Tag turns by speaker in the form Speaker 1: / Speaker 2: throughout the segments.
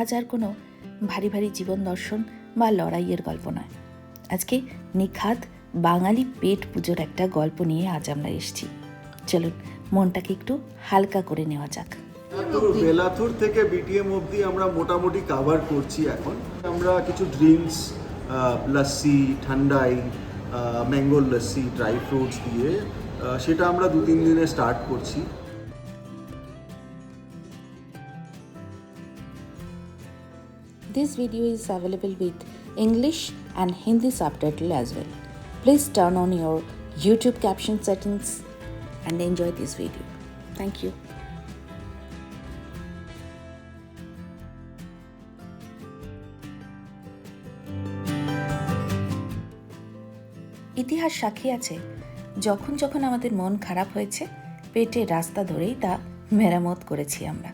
Speaker 1: আজ আর কোনো ভারী ভারী জীবন দর্শন বা লড়াইয়ের গল্প নয়। আজকে নিখাত বাঙালি পেট পুজোর একটা গল্প নিয়ে আজ আমরা এসেছি। চলুন, মনটাকে একটু হালকা করে নেওয়া যাক।
Speaker 2: বেলাথুর থেকে বিটিএম অবধি আমরা মোটামুটি কাভার করছি এখন। আমরা কিছু ড্রিঙ্কস লস্যি ঠান্ডাই ম্যাঙ্গো লস্যি ড্রাই ফ্রুটস দিয়ে সেটা আমরা দু তিন দিনে স্টার্ট করছি।
Speaker 1: This video is available with English and Hindi subtitle as well. Please turn on your YouTube caption settings and enjoy this video. Thank you. ইতিহাস সাক্ষী আছে যখন যখন আমাদের মন খারাপ হয়েছে পেটের রাস্তা ধরেই তা মেরামত করেছি আমরা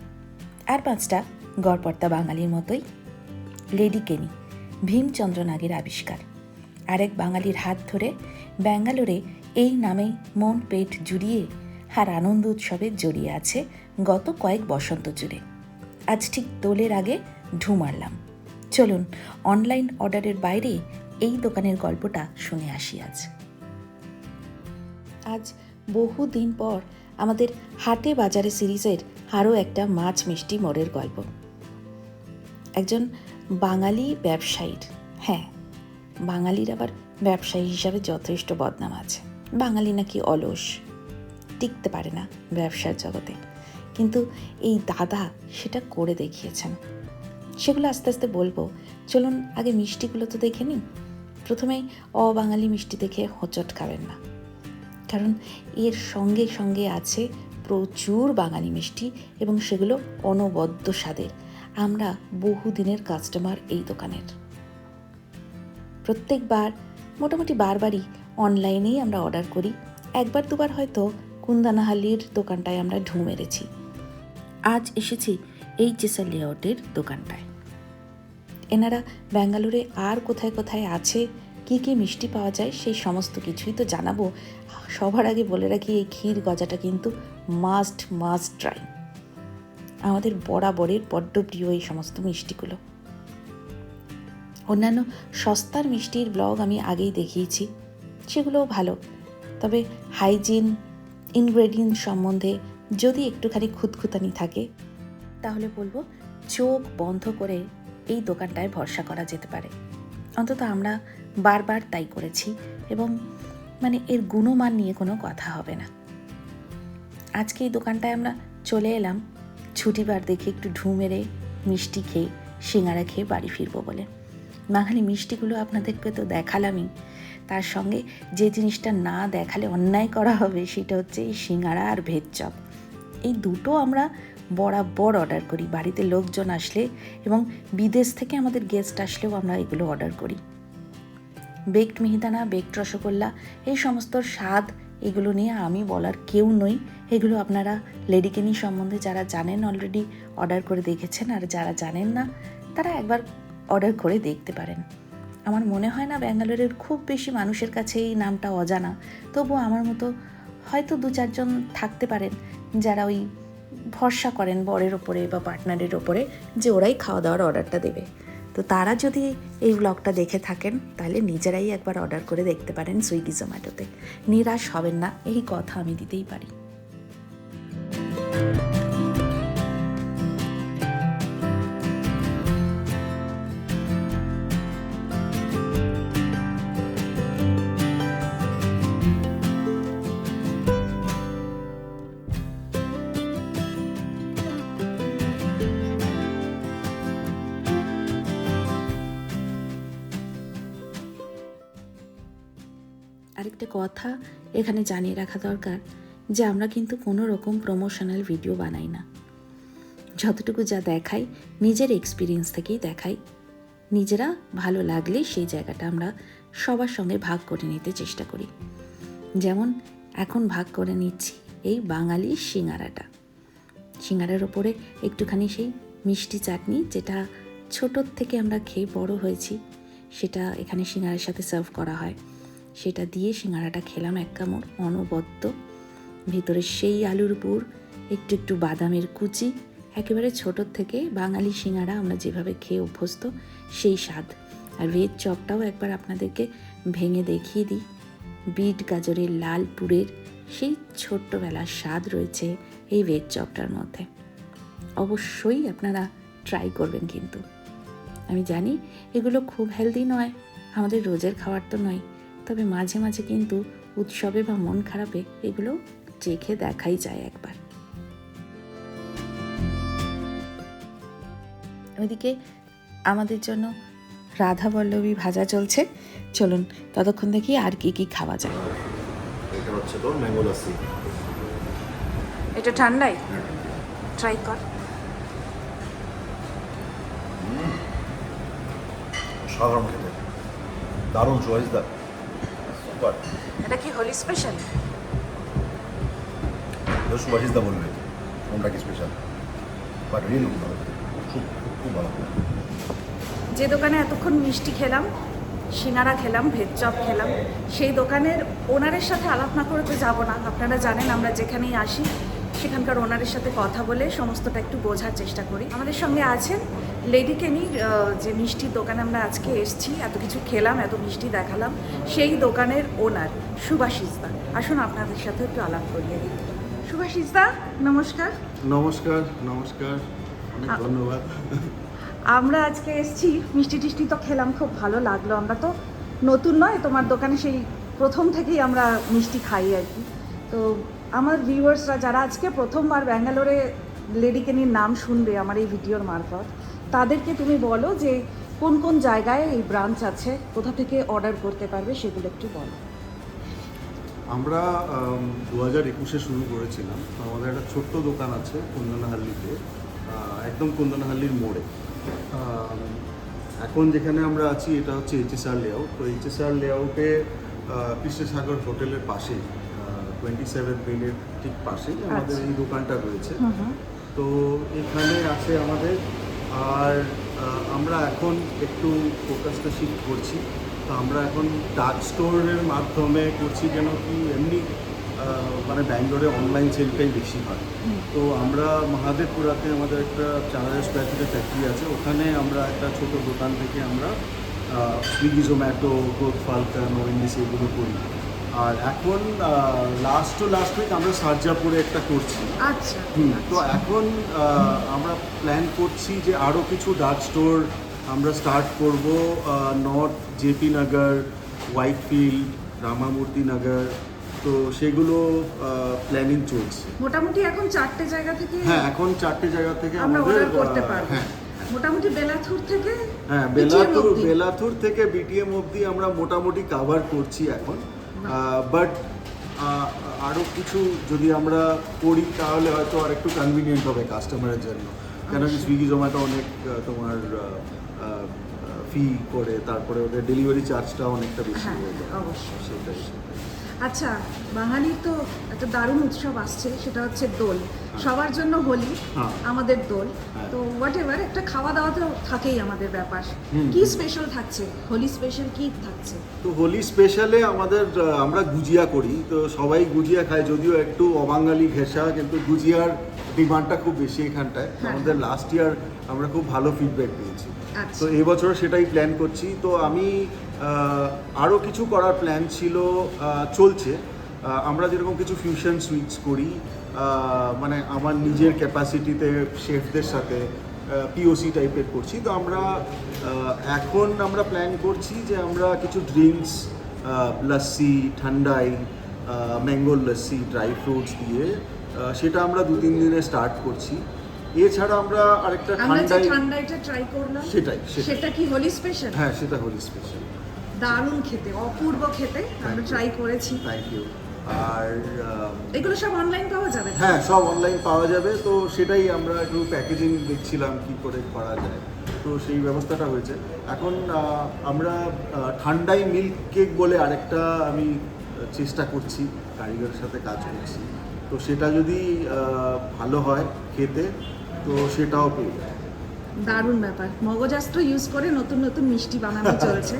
Speaker 1: আর পাঁচটা গড়পর্তা বাঙালির মতোই লেডি কেনি, ভীমচন্দ্র নাগের আবিষ্কার। আরেক বাঙালির হাত ধরে ব্যাঙ্গালোরে এই নামেই মন পেট জুড়িয়ে আর আনন্দ উৎসবে জড়িয়ে আছে গত কয়েক বসন্ত জুড়ে। আজ ঠিক দোলের আগে ঢু মারলাম। চলুন, অনলাইন অর্ডারের বাইরে এই দোকানের গল্পটা শুনে আসি আজ। আজ বহু দিন পর আমাদের হাটে বাজারে সিরিজের আরও একটা মাছ মিষ্টি মোড়ের গল্প। একজন বাঙালি ব্যবসায়ীর হ্যাঁ বাঙালির আবার ব্যবসায়ী হিসাবে যথেষ্ট বদনাম আছে। বাঙালি নাকি অলস, টিকতে পারে না ব্যবসার জগতে। কিন্তু এই দাদা সেটা করে দেখিয়েছেন। সেগুলো আস্তে আস্তে বলব। চলুন, আগে মিষ্টিগুলো তো দেখে নিই। প্রথমেই অবাঙালি মিষ্টি দেখে হোঁচট খাবেন না। কারণ এর সঙ্গে সঙ্গে আছে প্রচুর বাঙালি মিষ্টি এবং সেগুলো অনবদ্য স্বাদের। আমরা বহুদিনের কাস্টমার এই দোকানের। প্রত্যেকবার, মোটামুটি বারবারই অনলাইনেই আমরা অর্ডার করি। একবার দুবার হয়তো কুন্দানাহালির দোকানটায় আমরা ঢু মেরেছি। আজ এসেছি এই চেসার লেআউটের দোকানটায়। এনারা ব্যাঙ্গালোরে আর কোথায় কোথায় আছে, কি কি মিষ্টি পাওয়া যায়, সেই সমস্ত কিছুই তো জানাব। সবার আগে বলে রাখি, এই ক্ষীর গজাটা কিন্তু মাস্ট মাস্ট ট্রাই আমাদের বরাবরের বড্ড প্রিয় এই সমস্ত মিষ্টিগুলো। অন্যান্য সস্তার মিষ্টির ব্লগ আমি আগেই দেখিয়েছি, সেগুলোও ভালো। তবে হাইজিন, ইনগ্রেডিয়েন্ট সম্বন্ধে যদি একটুখানি খুঁতখুতানি থাকে, তাহলে বলব চোখ বন্ধ করে এই দোকানটায় ভরসা করা যেতে পারে। অন্তত আমরা বারবার তাই করেছি এবং মানে এর গুণমান নিয়ে কোনো কথা হবে না। আজকে এই দোকানটায় আমরা চলে এলাম ছুটিবার দেখে একটু ঢু মেরে মিষ্টি খেয়ে, সিঙ্গারা খেয়ে বাড়ি ফিরবো বলে। বাঙালি মিষ্টিগুলো আপনাদেরকে তো দেখালামই। তার সঙ্গে যে জিনিসটা না দেখালে অন্যায় করা হবে সেটা হচ্ছে এই সিঙ্গারা আর ভেজ চপ। এই দুটো আমরা বরাবর অর্ডার করি। বাড়িতে লোকজন আসলে এবং বিদেশ থেকে আমাদের গেস্ট আসলেও আমরা এগুলো অর্ডার করি। বেকড মিহিদানা, বেকড রসগোল্লা, এই সমস্ত স্বাদ এগুলো নিয়ে আমি বলার কেউ নই। এগুলো আপনারা লেডিকেনি সম্বন্ধে যারা জানেন অলরেডি অর্ডার করে দেখেছেন, আর যারা জানেন না, তারা একবার অর্ডার করে দেখতে পারেন। আমার মনে হয় না ব্যাঙ্গালোরের খুব বেশি মানুষের কাছে এই নামটা অজানা। তবু আমার মতো হয়তো দু চারজন থাকতে পারেন যারা ওই ভরসা করেন বরের ওপরে বা পার্টনারের ওপরে যে ওরাই খাওয়া দাওয়ার অর্ডারটা দেবে। তো তারা যদি এই ব্লগটা দেখে থাকেন, তাহলে নিজেরাই একবার অর্ডার করে দেখতে পারেন সুইগি জোম্যাটোতে নিরাশ হবেন না, এই কথা আমি দিতেই পারি। আরেকটা কথা এখানে জানিয়ে রাখা দরকার যে আমরা কিন্তু কোনো রকম প্রমোশনাল ভিডিও বানাই না। যতটুকু যা দেখাই, নিজের এক্সপিরিয়েন্স থেকেই দেখাই। নিজেরা ভালো লাগলে সেই জায়গাটা আমরা সবার সঙ্গে ভাগ করে নিতে চেষ্টা করি। যেমন, এখন ভাগ করে নিচ্ছি এই বাঙালি সিঙ্গারাটা। সিঙ্গারার ওপরে একটুখানি সেই মিষ্টি চাটনি যেটা ছোটোর থেকে আমরা খেয়ে বড় হয়েছি, সেটা এখানে সিঙ্গারার সাথে সার্ভ করা হয়। সেটা দিয়ে সিঙ্গারাটা খেলাম এক কামড় অনবদ্য। ভিতরে সেই আলুর পুর একটু একটু বাদামের কুচি, একেবারে ছোটোর থেকে বাঙালি সিঙ্গারা আমরা যেভাবে খেয়ে অভ্যস্ত সেই স্বাদ। আর ভেজ চপটাও একবার আপনাদেরকে ভেঙে দেখিয়ে দিই। বিট, গাজরের লাল পুরের সেই ছোট্টবেলার স্বাদ রয়েছে এই ভেজ চপটার মধ্যে। অবশ্যই আপনারা ট্রাই করবেন কিন্তু। আমি জানি এগুলো খুব হেলদি নয়, আমাদের রোজের খাবার তো নয়। তবে মাঝে মাঝে কিন্তু উৎসবে বা মন খারাপে এগুলো চেখে দেখাই যায় একবার। ওইদিকে আমাদের জন্য রাধা বল্লভী ভাজা চলছে। চলুন ততক্ষণ দেখি আর কি কি খাওয়া যায়।
Speaker 2: এটা হচ্ছে তোর ম্যাঙ্গো লাসি
Speaker 1: এটা ঠান্ডাই? ট্রাই কর।
Speaker 3: সাধারণ খেতে। দারুণ চয়েস দা
Speaker 1: এটা কি হোলি স্পেশাল?
Speaker 3: সুভাষিস দা বলবে কোনটা কি স্পেশাল? বাট রিয়েল ভালো খুব খুব ভালো।
Speaker 4: যে দোকানে এতক্ষণ মিষ্টি খেলাম সিঙ্গারা খেলাম ভেজ চপ খেলাম সেই দোকানের ওনারের সাথে আলাপ না করে তো যাব না। আপনারা জানেন আমরা যেখানেই আসি সেখানকার ওনারের সাথে কথা বলে সমস্তটা একটু বোঝার চেষ্টা করি। আমাদের সঙ্গে আছেন লেডি আহ, যে মিষ্টির দোকানে আমরা আজকে এসেছি এত কিছু খেলাম এত মিষ্টি দেখালাম সেই দোকানের ওনার সুভাষিস দা আসুন আপনাদের সাথে একটু আলাপ করিয়ে দিই। সুভাষিস দা নমস্কার।
Speaker 2: নমস্কার নমস্কার। ধন্যবাদ।
Speaker 4: আমরা আজকে এসেছি মিষ্টি টিষ্টি তো খেলাম খুব ভালো লাগল। আমরা তো নতুন নয় তোমার দোকানে সেই প্রথম থেকেই আমরা মিষ্টি খাই আর কি। তো আমার ভিউয়ার্সরা যারা আজকে প্রথমবার ব্যাঙ্গালোরে লেডি কেনির নাম শুনবে আমার এই ভিডিওর মারফত, তাদেরকে তুমি বলো যে কোন কোন জায়গায় এই ব্রাঞ্চ আছে, কোথা থেকে অর্ডার করতে পারবে সেগুলো একটু বলো।
Speaker 2: আমরা দু হাজার একুশে শুরু করেছিলাম। আমাদের একটা ছোট্ট দোকান আছে কুন্দনাহাল্লিতে একদম কুন্দনাহাল্লির মোড়ে। এখন যেখানে আমরা আছি, এটা হচ্ছে এইচএসআর লেআউট তো এইচএসআর লেআউটে কৃষ্ণসাগর হোটেলের পাশে টোয়েন্টি সেভেন মেনের ঠিক পাশেই আমাদের
Speaker 4: আচ্ছা।
Speaker 2: এই দোকানটা রয়েছে। তো এখানে আছে আমাদের। আর আমরা এখন একটু ফোকাসটা শিফট করছি। তো আমরা এখন ডার্ক স্টোরের মাধ্যমে করছি কেন কি এমনি মানে ব্যাঙ্গালোরে অনলাইন সেলটাই বেশি হয়। তো আমরা মহাদেবপুরাতে আমাদের একটা চার হাজার স্কোয়ার ফিটের ফ্যাক্টরি আছে। ওখানে আমরা একটা ছোট দোকান থেকে আমরা সুইগি জোম্যাটো গ্রোথ ফালকান ওএনডিসি এগুলো করি। আর এখন লাস্ট টু লাস্ট উইক আমরা সার্জাপুরে একটা করছি।
Speaker 4: আচ্ছা।
Speaker 2: হুম, তো এখন আমরা প্ল্যান করছি যে আরও কিছু ডার্ক স্টোর আমরা স্টার্ট করব নর্থ জেপি নগর হোয়াইটফিল্ড রামামূর্তি নগর তো সেগুলো প্ল্যানিং চলছে।
Speaker 4: মোটামুটি এখন চারটে জায়গা থেকে
Speaker 2: হ্যাঁ এখন চারটে জায়গা থেকে
Speaker 4: আমরা
Speaker 2: আমাদের
Speaker 4: অর্ডার করতে পারব।
Speaker 2: হ্যাঁ।
Speaker 4: মোটামুটি বেলাথুর থেকে
Speaker 2: হ্যাঁ বেলাথুর। বেলাথুর থেকে বিটিএম অবধি আমরা মোটামুটি কাভার করছি এখন। বাট আরও কিছু যদি আমরা করি তাহলে হয়তো আর একটু কনভিনিয়েন্ট হবে কাস্টমারের জন্য। কেন কি সুইগি জোম্যাটো অনেক তোমার ফি করে তারপরে ওদের ডেলিভারি চার্জটা অনেকটা বেশি
Speaker 4: হ্যাঁ,
Speaker 2: হয়ে যায়। সেটাই।
Speaker 4: আচ্ছা বাঙালির তো একটা দারুণ উৎসব আসছে সেটা হচ্ছে দোল। সবার জন্য হোলি
Speaker 2: হ্যাঁ।
Speaker 4: আমাদের দোল।
Speaker 2: হ্যাঁ।
Speaker 4: তো হোয়াট এভার একটা খাওয়া দাওয়া তো থাকেই আমাদের ব্যাপার। কি স্পেশাল থাকছে? হোলি স্পেশাল কি থাকছে?
Speaker 2: তো হোলি স্পেশালে আমাদের আমরা গুজিয়া করি। তো সবাই গুজিয়া খায় যদিও একটু অবাঙালি ঘেঁষা কিন্তু গুজিয়ার ডিমান্ডটা খুব বেশি এখানটায়।
Speaker 4: হ্যাঁ।
Speaker 2: আমাদের লাস্ট ইয়ার আমরা খুব ভালো ফিডব্যাক পেয়েছি।
Speaker 4: আচ্ছা।
Speaker 2: তো এবছর সেটাই প্ল্যান করছি। তো আমি আরও কিছু করার প্ল্যান ছিল চলছে। আমরা যেরকম কিছু ফিউশন সুইটস করি মানে আমার নিজের ক্যাপাসিটিতে শেফদের সাথে পিওসি টাইপের করছি। তো আমরা এখন আমরা প্ল্যান করছি যে আমরা কিছু ড্রিঙ্কস লস্যি ঠান্ডাই ম্যাঙ্গো লস্যি ড্রাই ফ্রুটস দিয়ে সেটা আমরা দু তিন দিনে স্টার্ট করছি। এছাড়া আমরা আরেকটা ঠান্ডাই
Speaker 4: ঠান্ডাটা ট্রাই করলাম
Speaker 2: সেটাই।
Speaker 4: সেটা কি হোলি স্পেশাল
Speaker 2: হ্যাঁ সেটা হোলি স্পেশাল
Speaker 4: দারুণ খেতে অপূর্ব খেতে আমরা ট্রাই করেছি।
Speaker 2: থ্যাংক ইউ আর
Speaker 4: এগুলো সব অনলাইন পাওয়া যাবে?
Speaker 2: হ্যাঁ সব অনলাইন পাওয়া যাবে। তো সেটাই আমরা একটু প্যাকেজিং দেখছিলাম কি করে করা যায়। তো সেই ব্যবস্থাটা হয়েছে। এখন আমরা ঠান্ডাই মিল্ক কেক বলে আরেকটা আমি চেষ্টা করছি কারিগরের সাথে কাজ করছি। তো সেটা যদি ভালো হয় খেতে তো সেটাও পেয়ে যাবে।
Speaker 4: দারুণ ব্যাপার। মগজাস্ত্র ইউজ করে নতুন নতুন মিষ্টি বানানো চলছে।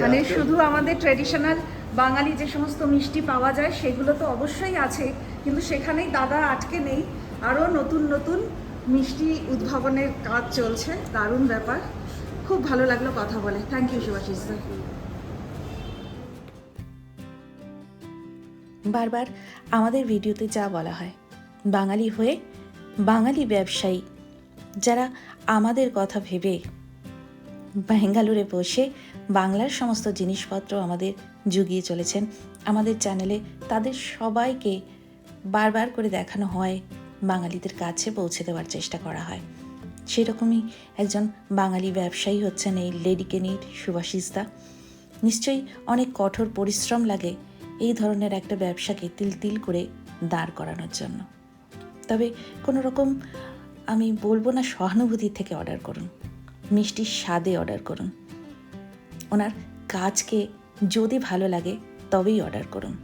Speaker 4: মানে শুধু আমাদের ট্রেডিশনাল বাঙালি যে সমস্ত মিষ্টি পাওয়া যায় সেগুলো তো অবশ্যই আছে কিন্তু সেখানেই দাদা আটকে নেই। আরও নতুন নতুন মিষ্টি উদ্ভাবনের কাজ চলছে। দারুণ ব্যাপার। খুব ভালো লাগল কথা বলে। থ্যাংক ইউ সুভাষিস দা
Speaker 1: বারবার আমাদের ভিডিওতে যা বলা হয় বাঙালি হয়ে বাঙালি ব্যবসায়ী যারা আমাদের কথা ভেবে ব্যাঙ্গালোরে বসে বাংলার সমস্ত জিনিসপত্র আমাদের জুগিয়ে চলেছেন, আমাদের চ্যানেলে তাদের সবাইকে বারবার করে দেখানো হয়, বাঙালিদের কাছে পৌঁছে দেওয়ার চেষ্টা করা হয়। সেরকমই একজন বাঙালি ব্যবসায়ী হচ্ছেন এই লেডি কেনির সুভাষিসদা নিশ্চয়ই অনেক কঠোর পরিশ্রম লাগে এই ধরনের একটা ব্যবসাকে তিল তিল করে দাঁড় করানোর জন্য। তবে কোনো রকম আমি বলব না সহানুভূতি থেকে অর্ডার করুন, মিষ্টির স্বাদে অর্ডার করুন। ওনার কাজকে যদি ভালো লাগে তবেই অর্ডার করুন।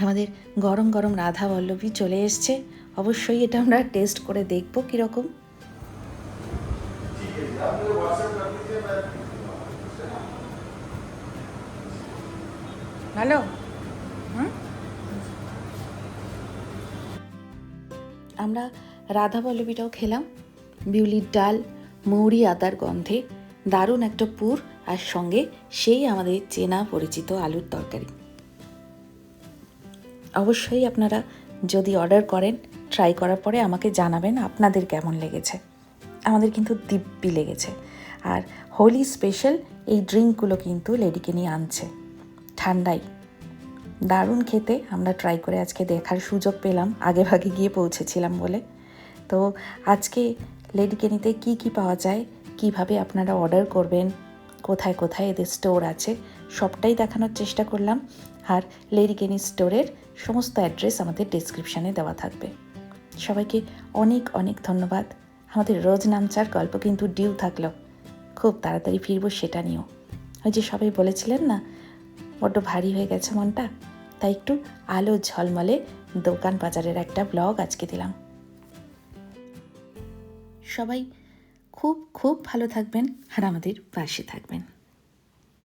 Speaker 1: আমাদের গরম গরম রাধা বল্লভী চলে এসছে, অবশ্যই এটা আমরা টেস্ট করে দেখব কীরকম। ভালো আমরা রাধা বল্লবীটাও খেলাম। বিউলির ডাল, মৌরি আদার গন্ধে, দারুণ একটা পুর আর সঙ্গে সেই আমাদের চেনা পরিচিত আলুর তরকারি। অবশ্যই আপনারা যদি অর্ডার করেন ট্রাই করার পরে আমাকে জানাবেন আপনাদের কেমন লেগেছে। আমাদের কিন্তু দিব্যি লেগেছে। আর হোলি স্পেশাল এই ড্রিঙ্কগুলো কিন্তু লেডিকে নিয়ে আনছে। ঠান্ডাই দারুণ খেতে। আমরা ট্রাই করে আজকে দেখার সুযোগ পেলাম, আগে ভাগে গিয়ে পৌঁছেছিলাম বলে। তো আজকে লেডিকেনিতে কি কি পাওয়া যায়, কীভাবে আপনারা অর্ডার করবেন, কোথায় কোথায় এদের স্টোর আছে, সবটাই দেখানোর চেষ্টা করলাম। আর লেডিকেনি স্টোরের সমস্ত অ্যাড্রেস আমাদের ডিসক্রিপশানে দেওয়া থাকবে। সবাইকে অনেক অনেক ধন্যবাদ। আমাদের রোজ নামচার গল্প কিন্তু ডিউ থাকল। খুব তাড়াতাড়ি ফিরবো সেটা নিয়েও। ওই যে সবাই বলেছিলেন না, বড্ড ভারী হয়ে গেছে মনটা। তাই একটু আলো ঝলমলে দোকান বাজারের একটা ব্লগ আজকে দিলাম। সবাই খুব খুব ভালো থাকবেন আর আমাদের পাশে থাকবেন।